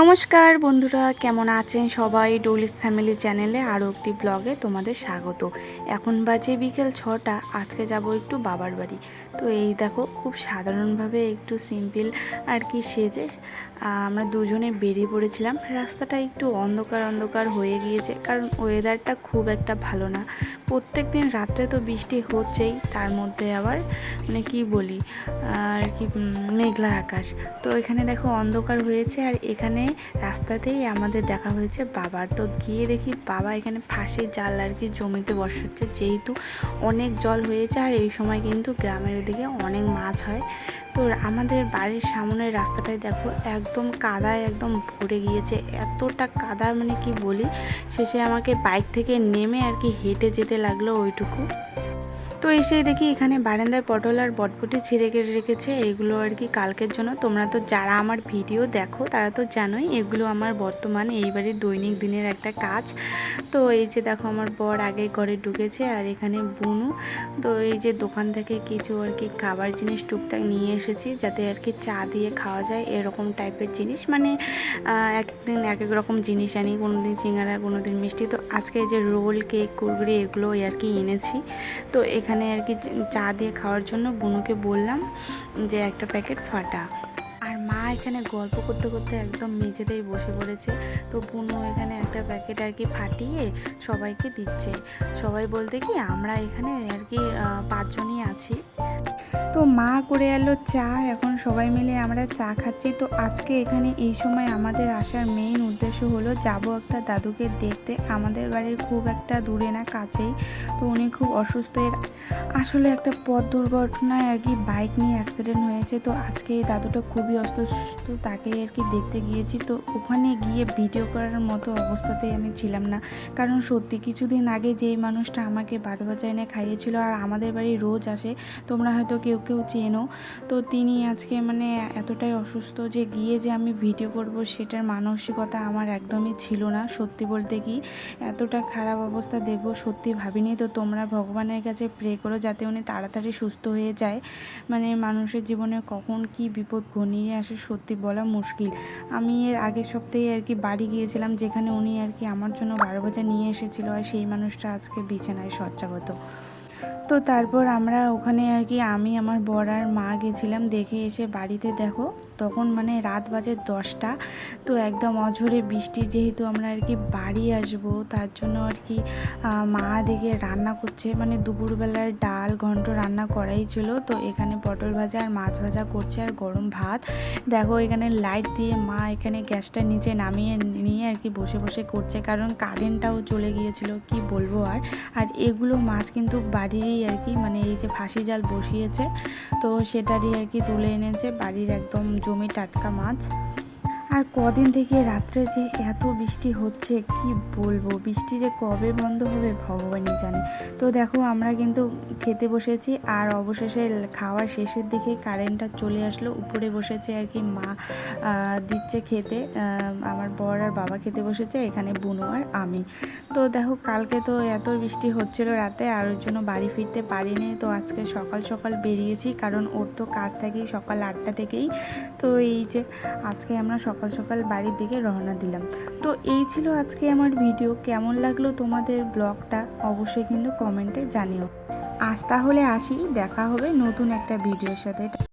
নমস্কার বন্ধুরা, কেমন আছেন সবাই? ডোলিস ফ্যামিলি চ্যানেলে আরও একটি ব্লগে তোমাদের স্বাগত। এখন বাজে বিকেল ছটা, আজকে যাব একটু বাবার বাড়ি। তো এই দেখো, খুব সাধারণভাবে একটু সিম্পল আর কি সেজে আমরা দুজনে বেরিয়ে পড়েছিলাম। রাস্তাটা একটু অন্ধকার অন্ধকার হয়ে গিয়েছে, কারণ ওয়েদারটা খুব একটা ভালো না। প্রত্যেক দিন রাত্রে তো বৃষ্টি হচ্ছেই, তার মধ্যে আবার মানে কি বলি আর কি মেঘলা আকাশ। তো এখানে দেখো অন্ধকার হয়েছে, আর এখানে রাস্তাতেই আমাদের দেখা হয়েছে বাবার। তো গিয়ে দেখি বাবা এখানে ফাঁসির জাল আর কি জমিতে বসাচ্ছে। যেহেতু অনেক জল হয়েছে আর এই সময় কিন্তু গ্রামের দিকে অনেক মাছ হয়। তো আমাদের বাড়ির সামনের রাস্তাটায় দেখো একদম কাদায় একদম ভরে গিয়েছে। এতটা কাদা মানে কি বলি? শেষে আমাকে বাইক থেকে নেমে আর কি হেঁটে যেতে লাগল ওইটুকু। তো এসে দেখি এখানে বারান্দায় পটল আর বটবটি ছিঁড়ে কেটে রেখেছে। এগুলো আর কি কালকের জন্য। তোমরা তো যারা আমার ভিডিও দেখো তারা তো জানোই এগুলো আমার বর্তমান এই বাড়ির দৈনিক দিনের একটা কাজ। তো এই যে দেখো আমার বর আগে ঘরে ঢুকেছে আর এখানে বুনু। তো এই যে দোকান থেকে কিছু আর কি খাবার জিনিস টুকটাক নিয়ে এসেছি যাতে আর কি চা দিয়ে খাওয়া যায় এরকম টাইপের জিনিস। মানে আহ, একদিন এক এক রকম জিনিস আনি কোনো দিন সিঙ্গারা কোনো দিন মিষ্টি। তো আজকে এই যে রোল কেক কুরকুরি এগুলো আর কি এনেছি। তো এখানে আর কি চা দিয়ে খাওয়ার জন্য বুনুকে বললাম যে একটা প্যাকেট ফাটা। আর মা এখানে গল্প করতে করতে একদম মেঝেতেই বসে পড়েছে। তো বুনু এখানে একটা প্যাকেট আর কি ফাটিয়ে সবাইকে দিচ্ছে। সবাই বলতে কি, আমরা এখানে আর কি পাঁচজনই আছি। তো মা করে এলো চা, এখন সবাই মিলে আমরা চা খাচ্ছি। তো আজকে এখানে এই সময় আমাদের আসার মেইন উদ্দেশ্য হলো, যাব একটা দাদুকে দেখতে। আমাদের বাড়ির খুব একটা দূরে না, কাছেই। তো উনি খুব অসুস্থ। এর আসলে একটা পথ দুর্ঘটনায় আর কি বাইক নিয়ে অ্যাক্সিডেন্ট হয়েছে। তো আজকে এই দাদুটা খুবই অসুস্থ। তাকে আর কি দেখতে গিয়েছি। তো ওখানে গিয়ে ভিডিও করার মতো অবস্থাতেই আমি ছিলাম না। কারণ সত্যি কিছুদিন আগে যেই মানুষটা আমাকে বারো বাজায় এনে খাইয়েছিল আর আমাদের বাড়ি রোজ আসে, তোমরা হয়তো কেউ কেউ চেনো। তো তিনি আজকে মানে এতটাই অসুস্থ যে গিয়ে যে আমি ভিডিও করব সেটার মানসিকতা আমার একদমই ছিল না, সত্যি বলতে কি। এতটা খারাপ অবস্থা দেখব সত্যি ভাবিনি। তো তোমরা ভগবানের কাছে প্রে করো যাতে উনি তাড়াতাড়ি সুস্থ হয়ে যায়। মানে মানুষের জীবনে কখন কি বিপদ ঘনিয়ে আসে সত্যি বলা মুশকিল। আমি এর আগের সপ্তাহে আর কি বাড়ি গিয়েছিলাম, যেখানে উনি আর কি আমার জন্য বারো বাজার নিয়ে এসেছিল আর সেই মানুষটা আজকে বিছানায় শয্যাগত তো তারপর আমরা ওখানে আর কি, আমি, আমার বর আর মা গেছিলাম দেখে এসে বাড়িতে দেখো, তখন মানে রাত বাজে দশটা। তো একদম অঝরে বৃষ্টি যেহেতু আমরা আর কি বাড়ি আসব, তার জন্য আর কি মা দেখে রান্না করছে। মানে দুপুরবেলার ডাল ঘন্ট রান্না করাই ছিল। তো এখানে পটল ভাজা আর মাছ ভাজা করছে আর গরম ভাত। দেখো এখানে লাইট দিয়ে মা এখানে গ্যাসটা নিচে নামিয়ে নিয়ে আর কি বসে বসে করছে। কারণ কারেন্টটাও চলে গিয়েছিল, কি বলব আর। আর এগুলো মাছ কিন্তু বাড়িরই আর কি মানে এই যে ফাঁসি জাল বসিয়েছে, তো সেটারই আর কি তুলে এনেছে বাড়ির একদম জমি টাটকা মাছ। আর কদিন থেকে রাত্রে যে এত বৃষ্টি হচ্ছে, কি বলব? বৃষ্টি যে কবে বন্ধ হবে ভগবানই জানে। তো দেখো, আমরা কিন্তু খেতে বসেছি আর অবশেষে খাওয়ার শেষের দিকে কারেন্টটা চলে আসলো। উপরে বসেছে আর কি মা দিচ্ছে খেতে। আমার বর আর বাবা খেতে বসেছে, এখানে বুনু আর আমি। তো দেখো, কালকে তো এত বৃষ্টি হচ্ছিল রাতে, আর ওর জন্য বাড়ি ফিরতে পারিনি। তো আজকে সকাল সকাল বেরিয়েছি, কারণ ওর তো কাজ থাকেই সকাল আটটা থেকেই। তো এই যে, আজকে আমরা সকাল সকাল বাড়ির দিকে রওনা দিলাম। তো এই ছিল আজকে আমার ভিডিও। কেমন লাগল তোমাদের ব্লগটা অবশ্যই কিন্তু কমেন্টে জানিও। আজ তাহলে আসি, দেখা হবে নতুন একটা ভিডিওর সাথে।